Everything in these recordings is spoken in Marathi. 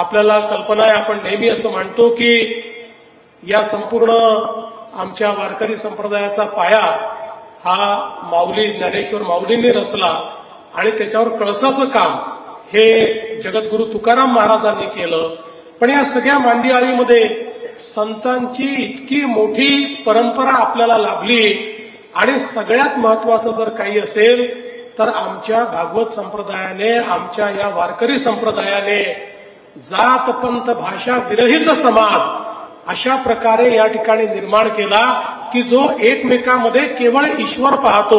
आपल्याला कल्पना आहे आपण नेहमी असं मानतो की या संपूर्ण आमच्या वारकरी संप्रदायाचा पाया हा माऊली ज्ञानेश्वर माऊलींनी रचला आणि त्याच्यावर कळसाचं काम हे जगद्गुरु तुकाराम महाराजांनी केलं. पण या सगळ्या मांदियाळीमध्ये संतांची इतकी मोठी परंपरा आपल्याला लाभली आणि सगळ्यात महत्वाचं जर काही असेल तर आमच्या भागवत संप्रदायाने आमच्या या वारकरी संप्रदायाने जात पंत भाषा विरहित समाज अशा प्रकारे या ठिकाणी निर्माण केला की जो एकमेकामध्ये केवळ ईश्वर पाहतो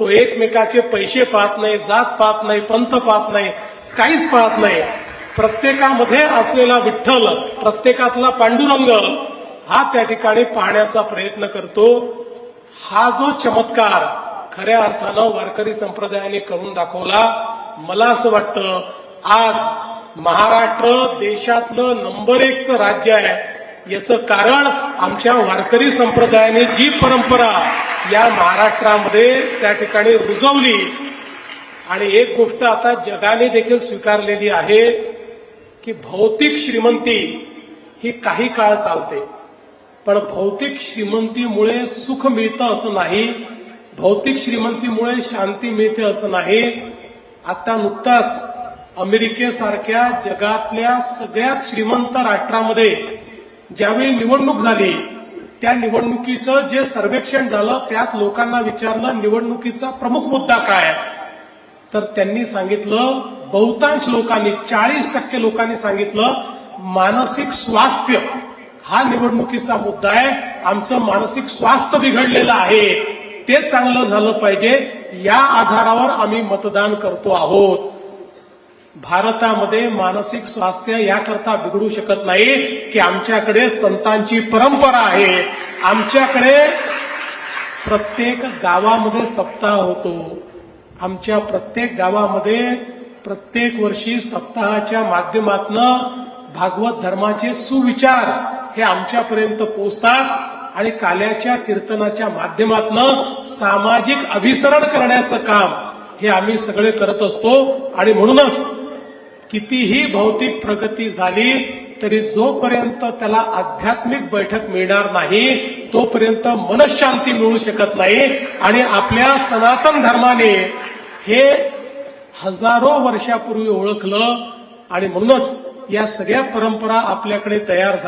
तो एकमेकाचे पैसे पाहत नाही जात पाहत नाही पंत पाहत नाही काहीच पाहत नाही. प्रत्येकामध्ये असलेला विठ्ठल प्रत्येकातला पांडुरंग हा त्या ठिकाणी पाहण्याचा प्रयत्न करतो. हा जो चमत्कार खऱ्या अर्थानं वारकरी संप्रदायाने करून दाखवला मला असं वाटतं आज महाराष्ट्र देशातलं नंबर एकचं राज्य आहे. याचं कारण आमच्या वारकरी संप्रदायाने जी परंपरा या महाराष्ट्रामध्ये त्या ठिकाणी रुजवली. आणि एक गोष्ट आता जगाने देखील स्वीकारलेली आहे की भौतिक श्रीमंती ही काही काळ चालते. पण भौतिक श्रीमंतीमुळे सुख मिळतं असं नाही भौतिक श्रीमंतीमुळे शांती मिळते असं नाही. आता नुकताच अमेरिकेसारख्या जगातल्या सगळ्यात श्रीमंत राष्ट्रामध्ये ज्यावेळी निवडणूक झाली त्या निवडणुकीचं जे सर्वेक्षण झालं त्यात लोकांना विचारलं निवडणुकीचा प्रमुख मुद्दा काय तर त्यांनी सांगितलं बहुतांश लोकांनी चाळीस टक्के लोकांनी सांगितलं मानसिक स्वास्थ्य हा निवडणुकीचा मुद्दा आहे. आमचं मानसिक स्वास्थ्य बिघडलेलं आहे. ते चांगलं झालं पाहिजे. या आधारावर आम्ही मतदान करतो आहोत. भारतामध्ये मानसिक स्वास्थ्य याकरता बिघडू शकत नाही की आमच्याकडे संतांची परंपरा आहे. आमच्याकडे प्रत्येक गावामध्ये सप्ताह होतो. आमच्या प्रत्येक गावामध्ये प्रत्येक वर्षी सप्ताहाच्या माध्यमातनं भागवत धर्माचे सुविचार हे आमच्यापर्यंत पोहोचतात आणि काल्याच्या कीर्तनाच्या माध्यमातनं सामाजिक अभिसरण करण्याचं काम हे आम्ही सगळे करत असतो. आणि म्हणूनच कितीही भौतिक प्रगती झाली तरी जोपर्यंत त्याला आध्यात्मिक बैठक मिळणार नाही तोपर्यंत मनशांती मिळू शकत नाही. आणि आपल्या सनातन धर्माने हे हजारो वर्षापूर्वी ओळखलं आणि म्हणूनच या सगळ्या परंपरा आपल्याकडे तयार झाल्या.